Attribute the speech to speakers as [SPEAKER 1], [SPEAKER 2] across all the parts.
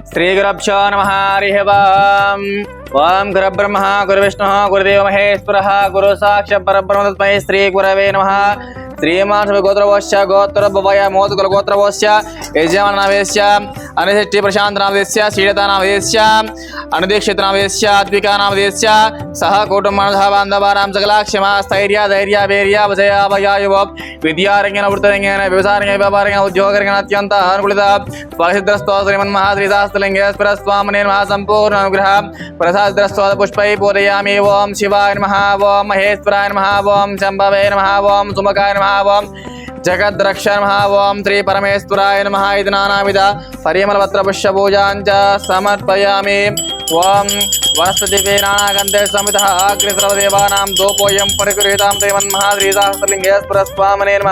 [SPEAKER 1] శ్రీగురభ్యో నమ హరి ఓం ఓం గురబ్రహ్మ గురువిష్ణు గురుదేవ మహేశ్వర గురు సాక్ష పరబ్రహ్మ తస్మై శ్రీ గురవే నమ శ్రీమాన్ గోత్రవోశ్య గోత్ర భవయ మోదుకుల గోత్రవోశ్య यजमाननामयस्य अनिशेट्टि प्रशान्तनामयस्य श्रीलतानामयस्य अनदीक्षितनामयस्य सह कुटुम्बः बान्धवानां सकला स्थैर्य, धैर्य, वीर्य विजयाभयायुव विद्यारङ्गेन, वृत्तरङ्गेन व्यवसायरङ्गे व्यापारङ्गेन, उद्योगरङ्गेन अत्यन्त अनुकूलिता परसिद्धस्त्वा श्रीमन्महाश्रीशास्त्रलिङ्गेश्वरस्वामिने नमः सम्पूर्णानुग्रह प्रसादितस्त्वाद पुष्पैः पूरयामि ॐ शिवाय नमः ॐ महेश्वराय नमः नमः सुमकाय नमः జగద్రక్ష నమ ఓం శ్రీ పరమేశ్వరాయ నమ ఇది నానావిధ పరిమళపత్ర పుష్ప పూజాంచ సమర్పయామి ఓం వనస్పతి నానాగంధే సమిత అగ్నిసర్వదేవానాం సర్వదేవానాం దోపోయం పరిగృహీతాం దేవన్మహాద్రీదాస్తలింగేశ్వర స్వామనే నమ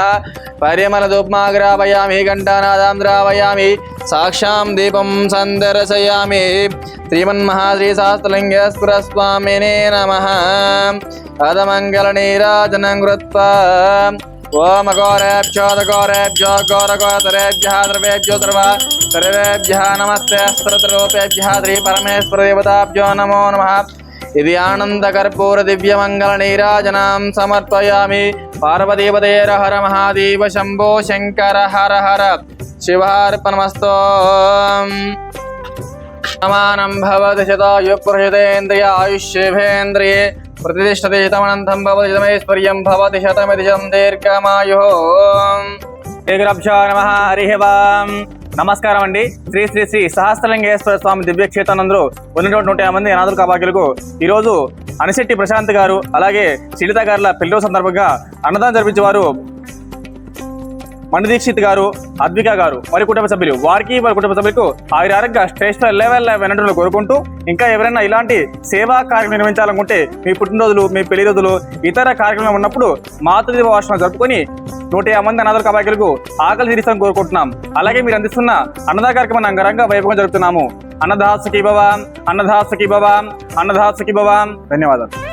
[SPEAKER 1] పరిమళ ధూప్మాగ్రావయామి ఘంటానాదాం ద్రావయామి సాక్షాం దీపం సందర్శయామి శ్రీమన్మహాశ్రీ శాస్త్రలింగేశ్వర స్వామినే నమ అదమంగళ నీరాజనం కృత్వా ओम अघोरेभ्यो दघोरेभ्यो घोरघोरतरेभ्यः द्रवेभ्यो द्रव सर्वेभ्यः नमस्ते स्त्रतलोपेभ्यः श्रीपरमेश्वरदेवताभ्यो नमो नमः। यदि आनन्दकर्पूरदिव्यमङ्गलनीराजनां समर्पयामि। पार्वतीपतेर हर महादेव शम्भो शंकर हर हर। शिवार्पणमस्तो। समानं भवति शतायुः पुरुषतेन्द्रिय आयुष्येभेन्द्रिये భవతి శతాయు పురుషతేంద్రియ ఆయుష్యేభేంద్రియే ప్రతిష్టతి శతమనంతం భవతి శతమైశ్వర్యం భవతి శతమితి శతం దీర్ఘమాయు నమ హరి నమస్కారం అండి శ్రీ శ్రీ శ్రీ సహస్రలింగేశ్వర స్వామి దివ్యక్షేత్రానందరూ ఉన్నటువంటి నూట యాభై మంది అనాథుల కాపాకులకు ఈరోజు అనిశెట్టి ప్రశాంత్ గారు అలాగే శిలిత గారుల పెళ్ళి రోజు సందర్భంగా అన్నదానం జరిపించేవారు మణి దీక్షిత్ గారు అద్విక గారు వారి కుటుంబ సభ్యులు వారికి వారి కుటుంబ సభ్యులకు ఆయుర ఆరోగ్య శ్రేష్ఠ లెవెల్ వెనటంలో కోరుకుంటూ ఇంకా ఎవరైనా ఇలాంటి సేవా కార్యక్రమం నిర్వహించాలనుకుంటే మీ పుట్టినరోజులు మీ పెళ్ళి రోజులు ఇతర కార్యక్రమాలు ఉన్నప్పుడు మాతృదేవ వర్షం జరుపుకొని నూట యాభై మంది అనాథల కబాయిలకు ఆకలి తీరుస్తామని కోరుకుంటున్నాం. అలాగే మీరు అందిస్తున్న అన్నదా కార్యక్రమాన్ని అంగరంగ వైభవం జరుపుతున్నాము. అన్నదాసకి భవాన్ అన్నదాసకి భవాన్ అన్నదాసకి భవాన్ ధన్యవాదాలు.